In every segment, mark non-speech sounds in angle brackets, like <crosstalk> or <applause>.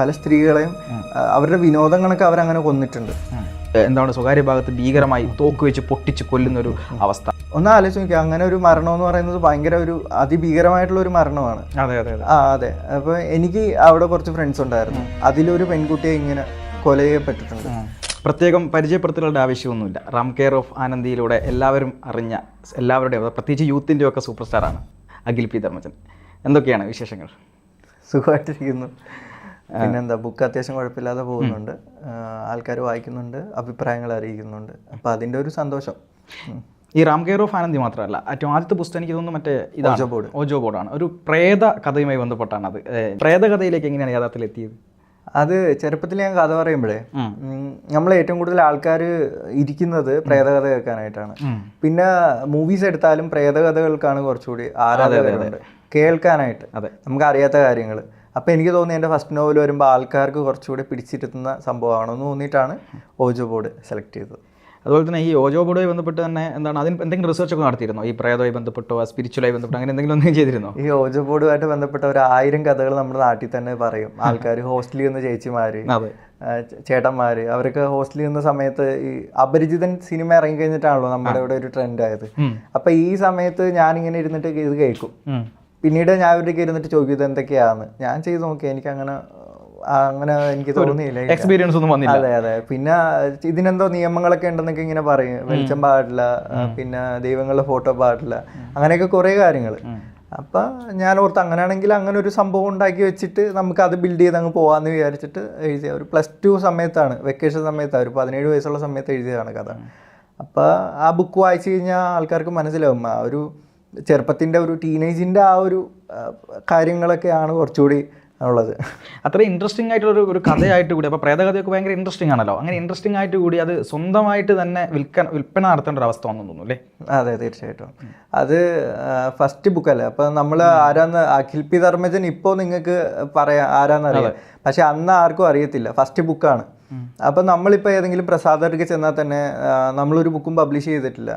പല സ്ത്രീകളെയും അവരുടെ വിനോദങ്ങളൊക്കെ അവരങ്ങനെ കൊന്നിട്ടുണ്ട്. എന്താണ് സ്വകാര്യ ഭാഗത്ത് ഭീകരമായി തോക്ക് വെച്ച് പൊട്ടിച്ച് കൊല്ലുന്ന ഒരു അവസ്ഥ. ഒന്ന് ആലോചിച്ച് നോക്കി അങ്ങനെ ഒരു മരണം എന്ന് പറയുന്നത് ഭയങ്കര ഒരു അതിഭീകരമായിട്ടുള്ള ഒരു മരണമാണ്. അതെ അതെ ആ അതെ. അപ്പോൾ എനിക്ക് അവിടെ കുറച്ച് ഫ്രണ്ട്സ് ഉണ്ടായിരുന്നു. അതിലൊരു പെൺകുട്ടിയെ ഇങ്ങനെ കൊല ചെയ്യപ്പെട്ടിട്ടുണ്ട്. പ്രത്യേകം പരിചയപ്പെടുത്തലുടെ ആവശ്യമൊന്നുമില്ല. റാം കെയർ ഓഫ് ആനന്ദിയിലൂടെ എല്ലാവരും അറിഞ്ഞ എല്ലാവരുടെയും പ്രത്യേകിച്ച് യൂത്തിന്റെ ഒക്കെ സൂപ്പർ സ്റ്റാറാണ് അഖിൽ പി ധർമ്മജൻ. എന്തൊക്കെയാണ് വിശേഷങ്ങൾ? സുഖമായിട്ടിരിക്കുന്നു. പിന്നെന്താ ബുക്ക് അത്യാവശ്യം കുഴപ്പമില്ലാതെ പോകുന്നുണ്ട്. ആൾക്കാർ വായിക്കുന്നുണ്ട് അഭിപ്രായങ്ങൾ അറിയിക്കുന്നുണ്ട്. അപ്പോൾ അതിന്റെ ഒരു സന്തോഷം. ഈ റാം കെയർ ഓഫ് ആനന്ദി മാത്രമല്ല ഏറ്റവും ആദ്യത്തെ പുസ്തകം എനിക്ക് തോന്നുന്നു മറ്റേ ഓജോ ബോർഡ്. ഓജോ ബോർഡാണ്. ഒരു പ്രേത കഥയുമായി ബന്ധപ്പെട്ടാണ് അത്. പ്രേത കഥയിലേക്ക് എങ്ങനെയാണ് യഥാർത്ഥത്തിൽ എത്തിയത്? അത് ചെറുപ്പത്തിൽ ഞാൻ കഥ പറയുമ്പോഴേ നമ്മൾ ഏറ്റവും കൂടുതൽ ആൾക്കാർ ഇരിക്കുന്നത് പ്രേതകഥ കേൾക്കാനായിട്ടാണ്. പിന്നെ മൂവീസ് എടുത്താലും പ്രേതകഥകൾക്കാണ് കുറച്ചുകൂടി ആരാധകരുണ്ട്. കേൾക്കാനായിട്ട്. അതെ. നമുക്ക് അറിയാത്ത കാര്യങ്ങൾ അപ്പോൾ എനിക്ക് തോന്നി എന്റെ ഫസ്റ്റ് നോവൽ വരുമ്പോൾ ആൾക്കാർക്ക് കുറച്ചുകൂടി പിടിച്ചിരുത്തുന്ന സംഭവമാണെന്ന് തോന്നിയിട്ടാണ് ഓജോ ബോർഡ് സെലക്ട് ചെയ്തത്. അതുപോലെ തന്നെ ഈ ഓജോ ബോർഡുമായി ബന്ധപ്പെട്ട് തന്നെ എന്താണ് അതിന് എന്തെങ്കിലും റിസർച്ച് ഒക്കെ നടത്തിയിരുന്നോ? ഈ പ്രേതവുമായി ബന്ധപ്പെട്ടോ സ്പിരിച്വലായി ബന്ധപ്പെട്ടോ അങ്ങനെ എന്തെങ്കിലും ഒന്നും ചെയ്തിരുന്നോ? ഈ ഓജോ ബോർഡുമായിട്ട് ബന്ധപ്പെട്ട ഒരു ആയിരം കഥകൾ നമ്മുടെ നാട്ടിൽ തന്നെ പറയും. ആൾക്കാർ ഹോസ്റ്റലിൽ നിന്ന് ചേച്ചിമാർ ചേട്ടന്മാർ അവരൊക്കെ ഹോസ്റ്റലിൽ നിന്ന സമയത്ത് ഈ അപരിചിതൻ സിനിമ ഇറങ്ങി കഴിഞ്ഞിട്ടാണല്ലോ നമ്മുടെ ഇവിടെ ഒരു ട്രെൻഡ് ആയത്. അപ്പൊ ഈ സമയത്ത് ഞാനിങ്ങനെ ഇരുന്നിട്ട് ഇത് കേൾക്കും. പിന്നീട് ഞാൻ അവരുടെ ഇരുന്നിട്ട് ചോദിക്കും ഇത് എന്തൊക്കെയാന്ന്? ഞാൻ ചെയ്ത് നോക്കി എനിക്ക് അങ്ങനെ അങ്ങനെ എനിക്ക് തോന്നിയില്ല. എക്സ്പീരിയൻസ് ഒന്നും വന്നില്ല. അതെ അതെ. പിന്നെ ഇതിനെന്തോ നിയമങ്ങളൊക്കെ ഉണ്ടെന്നൊക്കെ ഇങ്ങനെ പറയും. വെളിച്ചം പാടില്ല പിന്നെ ദൈവങ്ങളുടെ ഫോട്ടോ പാടില്ല അങ്ങനെയൊക്കെ കുറേ കാര്യങ്ങൾ അപ്പൊ ഞാൻ ഓർത്ത് അങ്ങനെയാണെങ്കിൽ അങ്ങനെ ഒരു സംഭവം ഉണ്ടാക്കി വെച്ചിട്ട് നമുക്ക് അത് ബിൽഡ് ചെയ്ത് അങ്ങ് പോവാന്ന് വിചാരിച്ചിട്ട് എഴുതിയ ഒരു പ്ലസ് ടു സമയത്താണ് വെക്കേഷൻ സമയത്താണ് ഒരു പതിനേഴ് വയസ്സുള്ള സമയത്ത് എഴുതിയതാണ് കഥ. അപ്പൊ ആ ബുക്ക് വായിച്ചു കഴിഞ്ഞാൽ ആൾക്കാർക്ക് മനസ്സിലാവും ആ ഒരു ചെറുപ്പത്തിന്റെ ഒരു ടീനേജിന്റെ ആ ഒരു കാര്യങ്ങളൊക്കെയാണ് കുറച്ചുകൂടി ഉള്ളത്. അത്ര ഇൻട്രസ്റ്റിംഗ് ആയിട്ടുള്ള ഒരു- ഒരു കഥയായിട്ട് കൂടി അപ്പോൾ പ്രേതകഥയൊക്കെ ഭയങ്കര ഇൻട്രസ്റ്റിംഗ് ആണല്ലോ. അങ്ങനെ ഇൻട്രസ്റ്റിംഗ് ആയിട്ട് കൂടി അത് സ്വന്തമായിട്ട് തന്നെ വിൽക്കാൻ വിൽപ്പന നടത്തേണ്ട ഒരു അവസ്ഥ വന്നു തോന്നുന്നു അല്ലേ? അതെ തീർച്ചയായിട്ടും. അത് ഫസ്റ്റ് ബുക്കല്ലേ അപ്പോൾ നമ്മൾ ആരാന്ന് അഖിൽ പി ധർമ്മജൻ ഇപ്പോൾ നിങ്ങൾക്ക് പറയാം ആരാന്നറിയാം? പക്ഷെ അന്ന് ആർക്കും അറിയത്തില്ല. ഫസ്റ്റ് ബുക്കാണ് അപ്പൊ നമ്മളിപ്പോ ഏതെങ്കിലും പ്രസാദർക്ക് ചെന്നാൽ തന്നെ നമ്മളൊരു ബുക്കും പബ്ലിഷ് ചെയ്തിട്ടില്ല.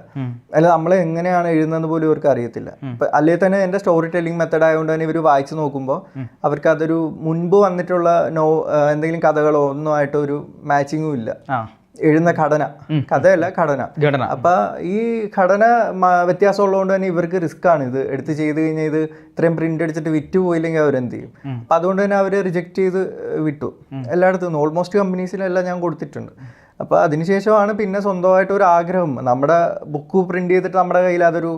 അല്ല നമ്മൾ എങ്ങനെയാണ് എഴുതുന്നത് പോലും ഇവർക്ക് അറിയത്തില്ല. അല്ലെങ്കിൽ തന്നെ എന്റെ സ്റ്റോറി ടെല്ലിംഗ് മെത്തേഡ് ആയതുകൊണ്ട് തന്നെ ഇവർ വായിച്ചു നോക്കുമ്പോൾ അവർക്ക് അതൊരു മുൻപ് വന്നിട്ടുള്ള നോ എന്തെങ്കിലും കഥകളോ ഒന്നും ആയിട്ട് ഒരു മാച്ചിങ്ങും ഇല്ല. എഴുതുന്ന ഘടന. കഥയല്ല ഘടന. ഘടന. അപ്പൊ ഈ ഘടന വ്യത്യാസം ഉള്ളതുകൊണ്ട് തന്നെ ഇവർക്ക് റിസ്ക് ആണ് ഇത്. എടുത്ത് ചെയ്ത് കഴിഞ്ഞാൽ ഇത് ഇത്രയും പ്രിന്റ് അടിച്ചിട്ട് വിറ്റ് പോയില്ലെങ്കിൽ അവരെന്ത് ചെയ്യും? അപ്പൊ അതുകൊണ്ട് തന്നെ അവർ റിജക്ട് ചെയ്ത് വിട്ടു. എല്ലായിടത്തും ഓൾമോസ്റ്റ് കമ്പനീസിലെല്ലാം ഞാൻ കൊടുത്തിട്ടുണ്ട്. അപ്പൊ അതിനുശേഷമാണ് പിന്നെ സ്വന്തമായിട്ട് ഒരു ആഗ്രഹം. നമ്മുടെ ബുക്ക് പ്രിന്റ് ചെയ്തിട്ട് നമ്മുടെ കയ്യിൽ അതൊരു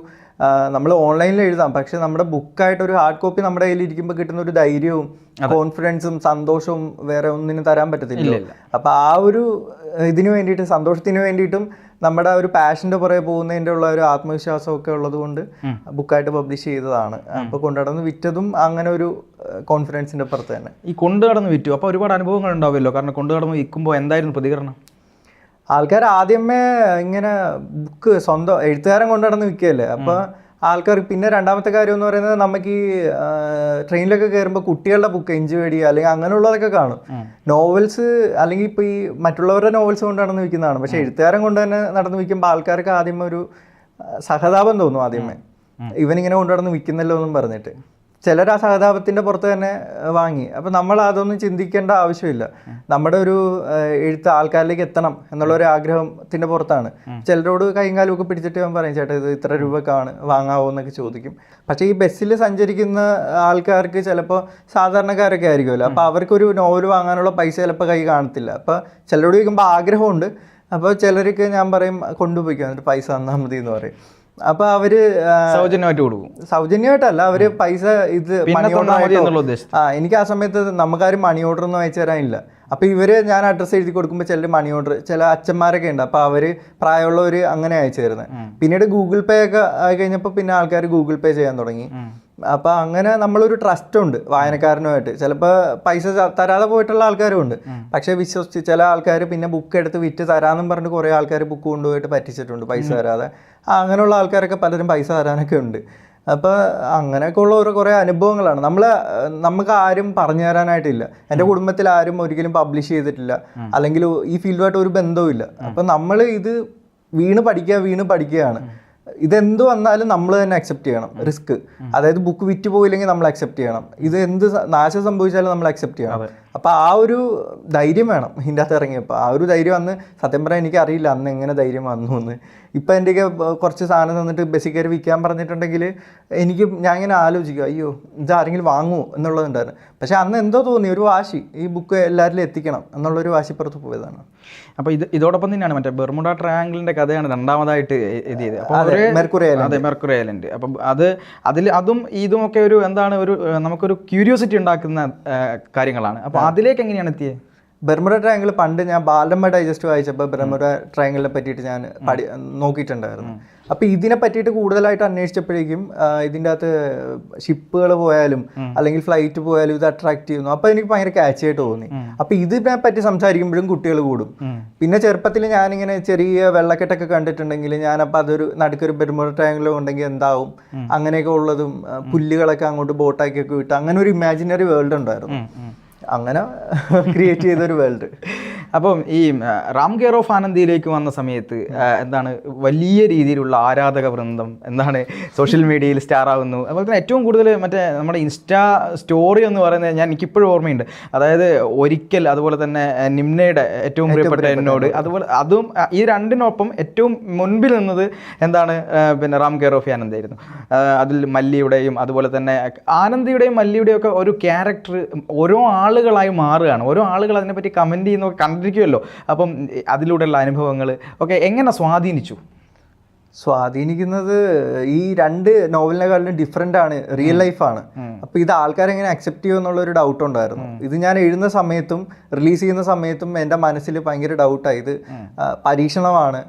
നമ്മൾ ഓൺലൈനിൽ എഴുതാം. പക്ഷെ നമ്മുടെ ബുക്കായിട്ട് ഒരു ഹാർഡ് കോപ്പി നമ്മുടെ കയ്യിൽ ഇരിക്കുമ്പോൾ കിട്ടുന്ന ഒരു ധൈര്യവും കോൺഫിഡൻസും സന്തോഷവും വേറെ ഒന്നിനും തരാൻ പറ്റത്തില്ല അപ്പൊ ആ ഒരു ഇതിനു വേണ്ടിയിട്ട് സന്തോഷത്തിന് വേണ്ടിയിട്ടും നമ്മുടെ ആ ഒരു പാഷന്റെ പുറകെ പോകുന്നതിന്റെ ഉള്ള ഒരു ആത്മവിശ്വാസം ഒക്കെ ഉള്ളത് കൊണ്ട് ബുക്കായിട്ട് പബ്ലിഷ് ചെയ്തതാണ്. അപ്പൊ കൊണ്ടുനടന്ന് വിറ്റതും അങ്ങനെ ഒരു കോൺഫിഡൻസിന്റെ പുറത്ത് തന്നെ. ഈ കൊണ്ടു കടന്ന് വിറ്റു. അപ്പോൾ ഒരുപാട് അനുഭവങ്ങൾ ഉണ്ടാവുമല്ലോ. കാരണം കൊണ്ടു കടന്ന് വിൽക്കുമ്പോൾ എന്തായിരുന്നു പ്രതികരണം? ആൾക്കാർ ആദ്യമേ ഇങ്ങനെ ബുക്ക് സ്വന്തം എഴുത്തുകാരൻ കൊണ്ടുനടന്ന് വിൽക്കുകയല്ലേ? അപ്പൊ ആൾക്കാർ പിന്നെ രണ്ടാമത്തെ കാര്യം എന്ന് പറയുന്നത് നമുക്ക് ഈ ട്രെയിനിലൊക്കെ കയറുമ്പോൾ കുട്ടികളുടെ ബുക്ക് എഞ്ചി മേടി അല്ലെങ്കിൽ അങ്ങനെയുള്ളതൊക്കെ കാണും. നോവൽസ് അല്ലെങ്കിൽ ഇപ്പൊ ഈ മറ്റുള്ളവരുടെ നോവൽസ് കൊണ്ട് നടന്ന് വിൽക്കുന്നതാണ്. പക്ഷെ എഴുത്തുകാരൻ കൊണ്ട് തന്നെ നടന്ന് വിൽക്കുമ്പോൾ ആൾക്കാർക്ക് ആദ്യം ഒരു സഹതാപം തോന്നും ആദ്യമേ. ഇവനിങ്ങനെ കൊണ്ടു നടന്ന് വിൽക്കുന്നല്ലോ എന്നും പറഞ്ഞിട്ട്. ചിലർ ആ സഹതാപത്തിന്റെ പുറത്ത് തന്നെ വാങ്ങി. അപ്പോൾ നമ്മൾ അതൊന്നും ചിന്തിക്കേണ്ട ആവശ്യമില്ല. നമ്മുടെ ഒരു എഴുത്ത് ആൾക്കാരിലേക്ക് എത്തണം എന്നുള്ള ഒരു ആഗ്രഹത്തിന്റെ പുറത്താണ്. ചിലരോട് കൈയും കാലും ഒക്കെ പിടിച്ചിട്ട് ഞാൻ പറയും ചേട്ടാ ഇത് ഇത്ര രൂപക്കാണ് വാങ്ങാവോ എന്നൊക്കെ ചോദിക്കും. പക്ഷേ ഈ ബസ്സിൽ സഞ്ചരിക്കുന്ന ആൾക്കാർക്ക് ചിലപ്പോൾ സാധാരണക്കാരൊക്കെ ആയിരിക്കുമല്ലോ. അപ്പോൾ അവർക്കൊരു നോവൽ വാങ്ങാനുള്ള പൈസ ചിലപ്പോൾ കൈ കാണത്തില്ല. അപ്പോൾ ചിലരോട് ചോദിക്കുമ്പോൾ ആഗ്രഹമുണ്ട്. അപ്പോൾ ചിലർക്ക് ഞാൻ പറയും കൊണ്ടുപോയിക്കോ എന്നിട്ട് പൈസ തന്നാൽ മതി എന്ന് പറയും. അപ്പോൾ അവർ സൗജന്യമായിട്ട് കൊടുക്കും. സൗജന്യമായിട്ടല്ല അവർ പൈസ ഇത് മണി ഓർഡർ ആ എനിക്ക് ആ സമയത്ത് നമുക്കാരും മണി ഓർഡർ ഒന്നും അയച്ചു തരാനില്ല. അപ്പൊ ഇവർ ഞാൻ അഡ്രസ്സ് എഴുതി കൊടുക്കുമ്പോൾ ചില മണി ഓർഡർ ചില അച്ഛന്മാരൊക്കെ ഉണ്ട്. അപ്പൊ അവർ പ്രായമുള്ളവര് അങ്ങനെ അയച്ചു തരുന്നത് പിന്നീട് ഗൂഗിൾ പേ ഒക്കെ ആയി കഴിഞ്ഞപ്പോൾ പിന്നെ ആൾക്കാർ ഗൂഗിൾ പേ ചെയ്യാൻ തുടങ്ങി. അപ്പൊ അങ്ങനെ നമ്മളൊരു ട്രസ്റ്റ് ഉണ്ട് വായനക്കാരനുമായിട്ട്. ചിലപ്പോൾ പൈസ തരാതെ പോയിട്ടുള്ള ആൾക്കാരും ഉണ്ട്. പക്ഷെ വിശ്വസിച്ച് ചില ആൾക്കാർ പിന്നെ ബുക്ക് എടുത്ത് വിറ്റ് തരാമെന്നും പറഞ്ഞിട്ട് കുറേ ആൾക്കാർ ബുക്ക് കൊണ്ടുപോയിട്ട് പറ്റിച്ചിട്ടുണ്ട് പൈസ തരാതെ. അങ്ങനെയുള്ള ആൾക്കാരൊക്കെ പലരും പൈസ തരാനൊക്കെ ഉണ്ട്. അപ്പോൾ അങ്ങനെയൊക്കെ ഉള്ള ഓരോ കുറേ അനുഭവങ്ങളാണ്. നമ്മൾ നമുക്ക് ആരും പറഞ്ഞു തരാനായിട്ടില്ല. എന്റെ കുടുംബത്തിൽ ആരും ഒരിക്കലും പബ്ലിഷ് ചെയ്തിട്ടില്ല. അല്ലെങ്കിൽ ഈ ഫീൽഡുമായിട്ട് ഒരു ബന്ധവും ഇല്ല അപ്പം നമ്മൾ ഇത് വീണ് പഠിക്കുക വീണ് പഠിക്കുകയാണ്. ഇതെന്ത് വന്നാലും നമ്മൾ തന്നെ അക്സെപ്റ്റ് ചെയ്യണം. റിസ്ക് അതായത് ബുക്ക് വിറ്റ് പോയില്ലെങ്കിൽ നമ്മൾ അക്സെപ്റ്റ് ചെയ്യണം. ഇത് എന്ത് നാശം സംഭവിച്ചാലും നമ്മൾ അക്സെപ്റ്റ് ചെയ്യണം. അപ്പൊ ആ ഒരു ധൈര്യം വേണം ഇതിന്റെ അകത്ത് ഇറങ്ങിയപ്പോൾ ആ ഒരു ധൈര്യം അന്ന് സത്യം പറയാൻ എനിക്ക് അറിയില്ല അന്ന് എങ്ങനെ ധൈര്യം വന്നു എന്ന്. ഇപ്പം എന്റെയൊക്കെ കുറച്ച് സാധനം തന്നിട്ട് ബസ്സിൽ കയറി വിൽക്കാൻ പറഞ്ഞിട്ടുണ്ടെങ്കിൽ എനിക്ക് ഞാൻ ഇങ്ങനെ ആലോചിക്കും. അയ്യോ ഇത് ആരെങ്കിലും വാങ്ങുമോ എന്നുള്ളതുണ്ടായിരുന്നു പക്ഷേ അന്ന് എന്തോ തോന്നി ഒരു വാശി. ഈ ബുക്ക് എല്ലാവരിലും എത്തിക്കണം എന്നുള്ളൊരു വാശിപ്പുറത്ത് പോയതാണ്. അപ്പോൾ ഇത് ഇതോടൊപ്പം തന്നെയാണ് മറ്റേ ബെർമുഡ ട്രയാങ്കിളിന്റെ കഥയാണ് രണ്ടാമതായിട്ട് എഴുതിയത് അപ്പോൾ അതെ, മെർക്കുറി ഐലൻഡ്. അതെ മെർക്കുറി ഐലൻഡ് അപ്പം അത് അതിൽ അതും ഇതും ഒക്കെ ഒരു എന്താണ് ഒരു നമുക്കൊരു ക്യൂരിയോസിറ്റി ഉണ്ടാക്കുന്ന കാര്യങ്ങളാണ്. അപ്പോൾ അതിലേക്ക് എങ്ങനെയാണ് എത്തിയത് ബെർമുഡ ട്രയാങ്കിൾ പണ്ട് ഞാൻ ബാലമ്മ ഡൈജസ്റ്റ് വായിച്ചപ്പോൾ ബെർമുഡ ട്രയാങ്കിളിനെ പറ്റിയിട്ട് ഞാൻ പഠി നോക്കിയിട്ടുണ്ടായിരുന്നു. അപ്പോൾ ഇതിനെ പറ്റിയിട്ട് കൂടുതലായിട്ട് അന്വേഷിച്ചപ്പോഴേക്കും ഇതിന്റെ അകത്ത് ഷിപ്പുകൾ പോയാലും അല്ലെങ്കിൽ ഫ്ലൈറ്റ് പോയാലും ഇത് അട്രാക്ട് ചെയ്യുന്നു. അപ്പോൾ എനിക്ക് ഭയങ്കര ക്യാച്ച് ആയിട്ട് തോന്നി. അപ്പോൾ ഇതിനെ പറ്റി സംസാരിക്കുമ്പോഴും കുട്ടികൾ കൂടും. പിന്നെ ചെറുപ്പത്തിൽ ഞാനിങ്ങനെ ചെറിയ വെള്ളക്കെട്ടൊക്കെ കണ്ടിട്ടുണ്ടെങ്കിൽ ഞാനപ്പോൾ അതൊരു നടുക്കൊരു ബെർമുഡ ട്രയാങ്കിൾ ഉണ്ടെങ്കിൽ എന്താവും? അങ്ങനെയൊക്കെ ഉള്ളതും പുല്ലുകളൊക്കെ അങ്ങോട്ട് ബോട്ടാക്കിയൊക്കെ വിട്ട് അങ്ങനെ ഒരു ഇമാജിനറി വേൾഡ് ഉണ്ടായിരുന്നു. അങ്ങനെ <laughs> ക്രിയേറ്റ് ചെയ്തൊരു വേൾഡ് അപ്പം ഈ റാം കെയർ ഓഫ് ആനന്ദിയിലേക്ക് വന്ന സമയത്ത് എന്താണ് വലിയ രീതിയിലുള്ള ആരാധക വൃന്ദം എന്താണ് സോഷ്യൽ മീഡിയയിൽ സ്റ്റാർ ആവുന്നു അതുപോലെ തന്നെ ഏറ്റവും കൂടുതൽ മറ്റേ നമ്മുടെ ഇൻസ്റ്റാ സ്റ്റോറി എന്ന് പറയുന്നത് ഞാൻ എനിക്കിപ്പോഴും ഓർമ്മയുണ്ട്. അതായത് ഒരിക്കൽ അതുപോലെ തന്നെ നിംനയുടെ നിമ്നയുടെ ഏറ്റവും പ്രിയപ്പെട്ട എന്നോട് അതുപോലെ അതും ഈ രണ്ടിനൊപ്പം ഏറ്റവും മുൻപിൽ നിന്നത് എന്താണ് പിന്നെ റാം കെയർ ഓഫ് ആനന്ദായിരുന്നു അതിൽ മല്ലിയുടെയും അതുപോലെ തന്നെ ആനന്ദിയുടെയും മല്ലിയുടെയും ഒക്കെ ഒരു ക്യാരക്ടർ ഓരോ ആളുകളായി മാറുകയാണ്. ഓരോ ആളുകൾ അതിനെപ്പറ്റി കമന്റ് ചെയ്യുന്നതൊക്കെ കണ്ടിരിക്കുമല്ലോ അപ്പം അതിലൂടെയുള്ള അനുഭവങ്ങൾ ഒക്കെ എങ്ങനെ സ്വാധീനിച്ചു? സ്വാധീനിക്കുന്നത് ഈ രണ്ട് നോവലിനെക്കാളും ഡിഫറെന്റ് ആണ് റിയൽ ലൈഫാണ് അപ്പോൾ ഇത് ആൾക്കാർ എങ്ങനെ അക്സെപ്റ്റ് ചെയ്യുമോ എന്നുള്ളൊരു ഡൗട്ട് ഉണ്ടായിരുന്നു. ഇത് ഞാൻ എഴുതുന്ന സമയത്തും റിലീസ് ചെയ്യുന്ന സമയത്തും എന്റെ മനസ്സിൽ ഭയങ്കര ഡൗട്ടായി ഇത് പരീക്ഷണമാണ്.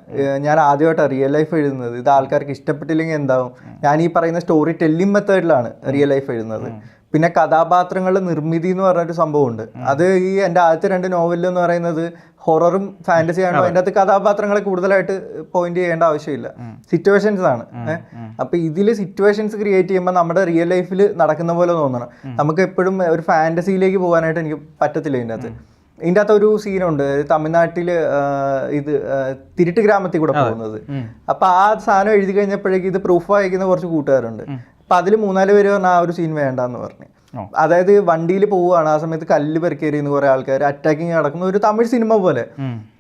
ഞാൻ ആദ്യമായിട്ടാണ് റിയൽ ലൈഫ് എഴുതുന്നത്. ഇത് ആൾക്കാർക്ക് ഇഷ്ടപ്പെട്ടില്ലെങ്കിൽ എന്താവും? ഞാൻ ഈ പറയുന്ന സ്റ്റോറി ടെല്ലിംഗ് മെത്തേഡിലാണ് റിയൽ ലൈഫ് എഴുതുന്നത്. പിന്നെ കഥാപാത്രങ്ങളുടെ നിർമ്മിതി എന്ന് പറഞ്ഞൊരു സംഭവമുണ്ട്. അത് ഈ എന്റെ ആദ്യത്തെ രണ്ട് നോവലിൽ എന്ന് പറയുന്നത് ഹൊററും ഫാന്റസിയാണ് അതിന്റെ അകത്ത് കഥാപാത്രങ്ങളെ കൂടുതലായിട്ട് പോയിന്റ് ചെയ്യേണ്ട ആവശ്യമില്ല. സിറ്റുവേഷൻസ് ആണ്. ഏഹ് അപ്പൊ ഇതിൽ സിറ്റുവേഷൻസ് ക്രിയേറ്റ് ചെയ്യുമ്പോൾ നമ്മുടെ റിയൽ ലൈഫിൽ നടക്കുന്ന പോലെ തോന്നണം. നമുക്ക് എപ്പോഴും ഒരു ഫാന്റസിയിലേക്ക് പോകാനായിട്ട് എനിക്ക് പറ്റത്തില്ല ഇതിന്റെ അകത്ത്. ഇതിന്റെ അകത്ത് ഒരു സീനുണ്ട് തമിഴ്നാട്ടിൽ ഇത് തിരുട്ട് ഗ്രാമത്തിൽ കൂടെ പോകുന്നത്. അപ്പൊ ആ സാധനം എഴുതി കഴിഞ്ഞപ്പോഴേക്കും ഇത് പ്രൂഫ് അയക്കുന്ന കുറച്ച് കൂട്ടുകാരുണ്ട്. അപ്പൊ അതിൽ മൂന്നാൽ പേര് പറഞ്ഞ ആ ഒരു സീൻ വേണ്ടെന്ന് പറഞ്ഞു. അതായത് വണ്ടിയിൽ പോവുകയാണ് ആ സമയത്ത് കല്ല് പെറുക്കേറിയുന്ന കുറെ ആൾക്കാർ അറ്റാക്കിങ് നടക്കുന്ന ഒരു തമിഴ് സിനിമ പോലെ.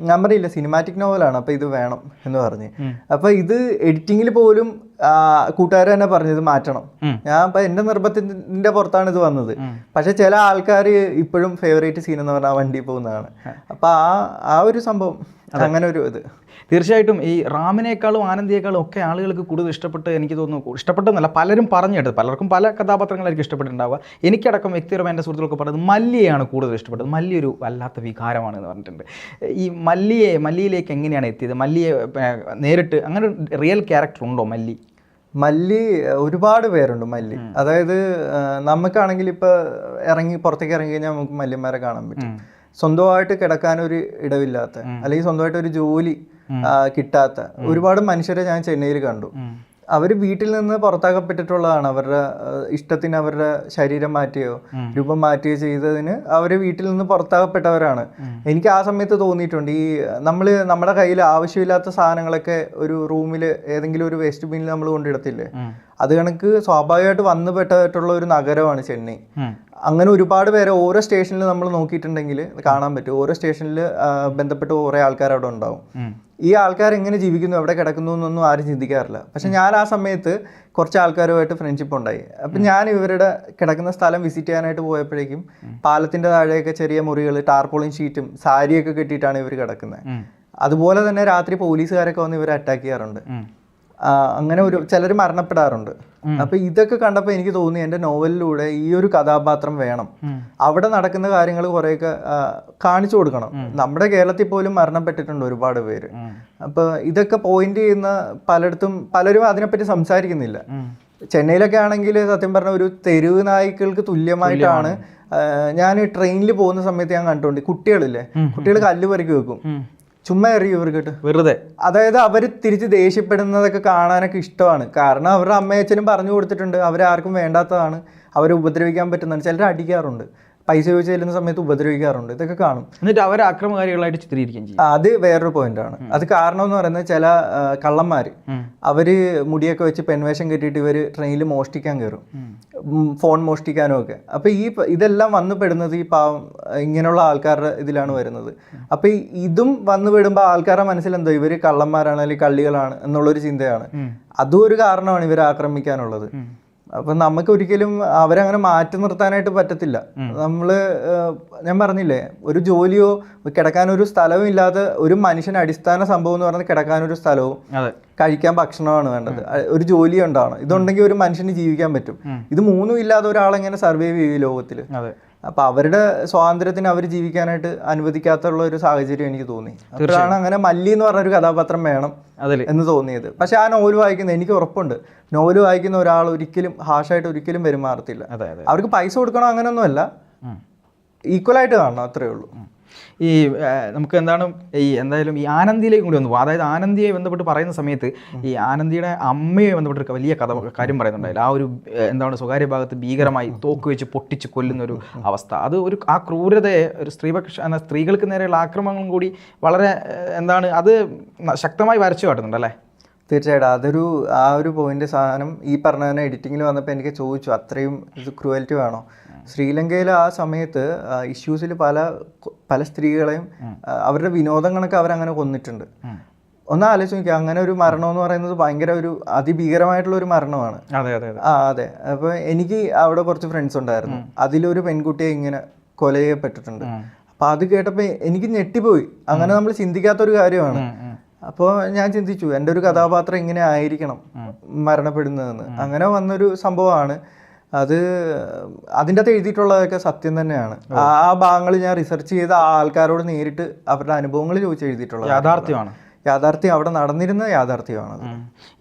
ഞാൻ പറയില്ല സിനിമാറ്റിക് നോവലാണ് അപ്പൊ ഇത് വേണം എന്ന് പറഞ്ഞ്. അപ്പൊ ഇത് എഡിറ്റിങ്ങിൽ പോലും കൂട്ടുകാർ തന്നെ പറഞ്ഞത് മാറ്റണം. ഞാൻ ഇപ്പൊ എന്റെ നിർബന്ധത്തിന്റെ പുറത്താണ് ഇത് വന്നത്. പക്ഷെ ചില ആൾക്കാർ ഇപ്പോഴും ഫേവറേറ്റ് സീൻ എന്ന് പറഞ്ഞാൽ വണ്ടി പോകുന്നതാണ്. അപ്പൊ ആ ആ ഒരു സംഭവം അങ്ങനെ ഒരു ഇത്. തീർച്ചയായിട്ടും ഈ റാമിനേക്കാളും ആനന്ദിയേക്കാളും ഒക്കെ ആളുകൾക്ക് കൂടുതൽ ഇഷ്ടപ്പെട്ട് എനിക്ക് തോന്നുന്നു ഇഷ്ടപ്പെട്ടെന്നല്ല പലരും പറഞ്ഞു കേട്ടത് പലർക്കും പല കഥാപാത്രങ്ങളായിരിക്കും ഇഷ്ടപ്പെട്ടിട്ടുണ്ടാവുക. എനിക്കടക്കം വ്യക്തിപരമായ എന്റെ സുഹൃത്തുക്കളൊക്കെ പറഞ്ഞത് മല്ലിയെയാണ് കൂടുതൽ ഇഷ്ടപ്പെട്ടത്. മല്ലി ഒരു വല്ലാത്ത വികാരമാണ് എന്ന് പറഞ്ഞിട്ടുണ്ട്. ഈ മല്ലിയെ മല്ലിയിലേക്ക് എങ്ങനെയാണ് എത്തിയത്? മല്ലിയെ നേരിട്ട് അങ്ങനെ റിയൽ ക്യാരക്ടർ ഉണ്ടോ മല്ലി? മല്ലി ഒരുപാട് പേരുണ്ട് മല്ലി. അതായത് നമുക്കാണെങ്കിൽ ഇപ്പൊ ഇറങ്ങി പുറത്തേക്ക് ഇറങ്ങി കഴിഞ്ഞാൽ നമുക്ക് മല്ലിമാരെ കാണാൻ പറ്റും. സ്വന്തമായിട്ട് കിടക്കാൻ ഒരു ഇടവില്ലാത്ത അല്ലെങ്കിൽ സ്വന്തമായിട്ട് ഒരു ജോലി കിട്ടാത്ത ഒരുപാട് മനുഷ്യരെ ഞാൻ ചെന്നൈയിൽ കണ്ടു. അവർ വീട്ടിൽ നിന്ന് പുറത്താക്കപ്പെട്ടിട്ടുള്ളതാണ്. അവരുടെ ഇഷ്ടത്തിന് അവരുടെ ശരീരം മാറ്റുകയോ രൂപം മാറ്റുകയോ ചെയ്തതിന് അവർ വീട്ടിൽ നിന്ന് പുറത്താക്കപ്പെട്ടവരാണ്. എനിക്ക് ആ സമയത്ത് തോന്നിയിട്ടുണ്ട്. ഈ നമ്മൾ നമ്മുടെ കയ്യിൽ ആവശ്യമില്ലാത്ത സാധനങ്ങളൊക്കെ ഒരു റൂമിൽ ഏതെങ്കിലും ഒരു വേസ്റ്റ് ബിന്നിൽ നമ്മൾ കൊണ്ടിടത്തില്ലേ? അത് കണക്ക് സ്വാഭാവികമായിട്ട് വന്നു പെട്ടിട്ടുള്ള ഒരു നഗരമാണ് ചെന്നൈ. അങ്ങനെ ഒരുപാട് പേരെ ഓരോ സ്റ്റേഷനിൽ നമ്മൾ നോക്കിയിട്ടുണ്ടെങ്കിൽ കാണാൻ പറ്റും. ഓരോ സ്റ്റേഷനിൽ ബന്ധപ്പെട്ട് കുറേ ആൾക്കാർ അവിടെ ഉണ്ടാവും. ഈ ആൾക്കാർ എങ്ങനെ ജീവിക്കുന്നു എവിടെ കിടക്കുന്നു എന്നൊന്നും ആരും ചിന്തിക്കാറില്ല. പക്ഷെ ഞാൻ ആ സമയത്ത് കുറച്ച് ആൾക്കാരുമായിട്ട് ഫ്രണ്ട്ഷിപ്പ് ഉണ്ടായി. അപ്പം ഞാൻ ഇവരുടെ കിടക്കുന്ന സ്ഥലം വിസിറ്റ് ചെയ്യാനായിട്ട് പോയപ്പോഴേക്കും പാലത്തിന്റെ താഴെയൊക്കെ ചെറിയ മുറികൾ ടാർപോളിൻ ഷീറ്റും സാരിയൊക്കെ കെട്ടിയിട്ടാണ് ഇവർ കിടക്കുന്നത്. അതുപോലെ തന്നെ രാത്രി പോലീസുകാരൊക്കെ വന്ന് ഇവരെ അറ്റാക്ക് ചെയ്യാറുണ്ട്. അങ്ങനെ ഒരു ചിലർ മരണപ്പെടാറുണ്ട്. അപ്പൊ ഇതൊക്കെ കണ്ടപ്പോൾ എനിക്ക് തോന്നി എന്റെ നോവലിലൂടെ ഈ ഒരു കഥാപാത്രം വേണം. അവിടെ നടക്കുന്ന കാര്യങ്ങൾ കുറേയൊക്കെ കാണിച്ചു കൊടുക്കണം. നമ്മുടെ കേരളത്തിൽ പോലും മരണപ്പെട്ടിട്ടുണ്ട് ഒരുപാട് പേര്. അപ്പൊ ഇതൊക്കെ പോയിന്റ് ചെയ്യുന്ന പലയിടത്തും പലരും അതിനെപ്പറ്റി സംസാരിക്കുന്നില്ല. ചെന്നൈയിലൊക്കെ ആണെങ്കിൽ സത്യം പറഞ്ഞ ഒരു തെരുവ് നായ്ക്കൾക്ക് തുല്യമായിട്ടാണ് ഞാൻ ട്രെയിനിൽ പോകുന്ന സമയത്ത് ഞാൻ കണ്ടുകൊണ്ട് കുട്ടികളില്ലേ? കുട്ടികൾ കല്ല് പെറുക്കി വെക്കും. ചുമ്മാ എറിയും ഇവർക്കിട്ട് വെറുതെ. അതായത് അവർ തിരിച്ച് ദേഷ്യപ്പെടുന്നതൊക്കെ കാണാനൊക്കെ ഇഷ്ടമാണ്. കാരണം അവരുടെ അമ്മയച്ഛനും പറഞ്ഞു കൊടുത്തിട്ടുണ്ട് അവരാർക്കും വേണ്ടാത്തതാണ് അവരെ ഉപദ്രവിക്കാൻ പറ്റുന്നതാണ്. ചിലർ അടിക്കാറുണ്ട്. പൈസ ചോദിച്ചു ചെല്ലുന്ന സമയത്ത് ഉപദ്രവിക്കാറുണ്ട്. ഇതൊക്കെ കാണും. എന്നിട്ട് അവർ ആക്രമകാരികളായിട്ട് ചിത്രീകരിക്കുകയും ചെയ്യും. അത് വേറൊരു പോയിന്റ് ആണ്. അത് കാരണം എന്ന് പറയുന്നത് ചില കള്ളന്മാർ കള്ളന്മാര് അവർ മുടിയൊക്കെ വെച്ച് പെൺവേഷം കെട്ടിയിട്ട് ഇവർ ട്രെയിനിൽ മോഷ്ടിക്കാൻ കയറും ഫോൺ മോഷ്ടിക്കാനും ഒക്കെ. അപ്പൊ ഈ ഇതെല്ലാം വന്നു പെടുന്നത് ഈ പാവം ഇങ്ങനെയുള്ള ആൾക്കാരുടെ ഇതിലാണ് വരുന്നത്. അപ്പൊ ഇതും വന്നു പെടുമ്പോൾ ആൾക്കാരുടെ മനസ്സിൽ എന്തോ ഇവർ കള്ളന്മാരാണ് അല്ലെങ്കിൽ കള്ളികളാണ് എന്നുള്ളൊരു ചിന്തയാണ്. അതും ഒരു കാരണമാണ് ഇവരെ ആക്രമിക്കാനുള്ളത്. അപ്പൊ നമുക്ക് ഒരിക്കലും അവരങ്ങനെ മാറ്റി നിർത്താനായിട്ട് പറ്റത്തില്ല. നമ്മൾ ഞാൻ പറഞ്ഞില്ലേ ഒരു ജോലിയോ കിടക്കാനൊരു സ്ഥലവും ഇല്ലാതെ ഒരു മനുഷ്യന് അടിസ്ഥാന സംഭവം എന്ന് പറയുന്നത് കിടക്കാനൊരു സ്ഥലവും കഴിക്കാൻ ഭക്ഷണമാണ് വേണ്ടത്. ഒരു ജോലി ഉണ്ടാവണം. ഇതുണ്ടെങ്കിൽ ഒരു മനുഷ്യന് ജീവിക്കാൻ പറ്റും. ഇത് മൂന്നും ഇല്ലാതെ ഒരാളെങ്ങനെ സർവൈവ് ചെയ്യും ലോകത്തിൽ അതെ അപ്പൊ അവരുടെ സ്വാതന്ത്ര്യത്തിന് അവർ ജീവിക്കാനായിട്ട് അനുവദിക്കാത്ത ഒരു സാഹചര്യം എനിക്ക് തോന്നി. അപ്പോഴാണ് അങ്ങനെ മല്ലി എന്ന് പറഞ്ഞ ഒരു കഥാപാത്രം വേണം എന്ന് തോന്നിയത്. പക്ഷെ ആ നോവൽ വായിക്കുന്ന എനിക്ക് ഉറപ്പുണ്ട് നോവൽ വായിക്കുന്ന ഒരാൾ ഒരിക്കലും ഹാഷായിട്ട് ഒരിക്കലും പെരുമാറത്തില്ല. അവർക്ക് പൈസ കൊടുക്കണോ അങ്ങനെയൊന്നുമല്ല. ഈക്വലായിട്ട് കാണണം അത്രേ ഉള്ളൂ. ഈ നമുക്ക് എന്താണ് ഈ എന്തായാലും ഈ ആനന്ദിയിലേക്കും കൂടി ഒന്ന് പോകും അതായത് ആനന്ദിയെ ബന്ധപ്പെട്ട് പറയുന്ന സമയത്ത് ഈ ആനന്ദിയുടെ അമ്മയെ ബന്ധപ്പെട്ട് വലിയ കഥ കാര്യം പറയുന്നുണ്ടായില്ല. ആ ഒരു എന്താണ് സ്വകാര്യ ഭാഗത്ത് ഭീകരമായി തോക്ക് വെച്ച് പൊട്ടിച്ച് കൊല്ലുന്ന ഒരു അവസ്ഥ. അത് ഒരു ആ ക്രൂരതയെ ഒരു സ്ത്രീപക്ഷ സ്ത്രീകൾക്ക് നേരെയുള്ള ആക്രമണങ്ങളും കൂടി വളരെ എന്താണ് അത് ശക്തമായി വരച്ചു കാട്ടുന്നുണ്ട് അല്ലേ? തീർച്ചയായിട്ടും. അതൊരു ആ ഒരു പോയിന്റ് സാധനം ഈ പറഞ്ഞ തന്നെ എഡിറ്റിങ്ങിൽ വന്നപ്പോൾ എനിക്ക് ചോദിച്ചു അത്രയും ഇത് ക്രൂവൽറ്റി വേണോ? ശ്രീലങ്കയിൽ ആ സമയത്ത് ഇഷ്യൂസിൽ പല പല സ്ത്രീകളെയും അവരുടെ വിനോദങ്ങളൊക്കെ അവരങ്ങനെ കൊന്നിട്ടുണ്ട്. ഒന്ന് ആലോചിച്ച് നോക്കിയാൽ അങ്ങനെ ഒരു മരണം എന്ന് പറയുന്നത് ഭയങ്കര ഒരു അതിഭീകരമായിട്ടുള്ള ഒരു മരണമാണ്. അതെ അതെ അതെ. ആ അതെ. അപ്പോൾ എനിക്ക് അവിടെ കുറച്ച് ഫ്രണ്ട്സ് ഉണ്ടായിരുന്നു. അതിലൊരു പെൺകുട്ടിയെ ഇങ്ങനെ കൊല ചെയ്യപ്പെട്ടിട്ടുണ്ട് അപ്പോൾ അത് കേട്ടപ്പോൾ എനിക്ക് ഞെട്ടിപ്പോയി. അങ്ങനെ നമ്മൾ ചിന്തിക്കാത്തൊരു കാര്യമാണ്. അപ്പോൾ ഞാൻ ചിന്തിച്ചു എന്റെ ഒരു കഥാപാത്രം ഇങ്ങനെ ആയിരിക്കണം മരണപ്പെടുന്നതെന്ന്. അങ്ങനെ വന്നൊരു സംഭവമാണ്. അത് അതിന്റെ അകത്ത് എഴുതിയിട്ടുള്ളതൊക്കെ സത്യം തന്നെയാണ്. ആ ഭാഗങ്ങൾ ഞാൻ റിസർച്ച് ചെയ്ത ആൾക്കാരോട് നേരിട്ട് അവരുടെ അനുഭവങ്ങൾ ചോദിച്ച് എഴുതിയിട്ടുള്ളത് യാഥാർത്ഥ്യമാണ്. യാഥാർത്ഥ്യം അവിടെ നടന്നിരുന്ന യാഥാർത്ഥ്യമാണ്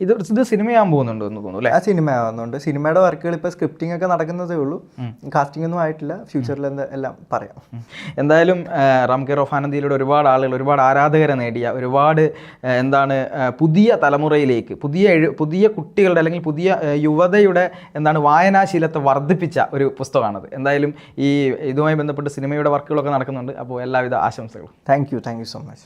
ഇത് ഇത് സിനിമയാകാൻ പോകുന്നുണ്ട് എന്ന് തോന്നുന്നു അല്ലേ? ആ സിനിമ ആവുന്നുണ്ട് സിനിമയുടെ വർക്കുകൾ ഇപ്പോൾ സ്ക്രിപ്റ്റിംഗ് ഒക്കെ നടക്കുന്നതേ ഉള്ളൂ. കാസ്റ്റിംഗ് ഒന്നും ആയിട്ടില്ല. ഫ്യൂച്ചറിൽ എന്താ എല്ലാം പറയാം. എന്തായാലും റാം കെയർ ഓഫ് ആനന്ദിയിലൂടെ ഒരുപാട് ആളുകൾ ഒരുപാട് ആരാധകരെ നേടിയ ഒരുപാട് എന്താണ് പുതിയ തലമുറയിലേക്ക് പുതിയ പുതിയ കുട്ടികളുടെ അല്ലെങ്കിൽ പുതിയ യുവതയുടെ എന്താണ് വായനാശീലത്തെ വർദ്ധിപ്പിച്ച ഒരു പുസ്തകമാണത്. എന്തായാലും ഈ ഇതുമായി ബന്ധപ്പെട്ട് സിനിമയുടെ വർക്കുകളൊക്കെ നടക്കുന്നുണ്ട്. അപ്പോൾ എല്ലാവിധ ആശംസകളും. Thank you thank you so much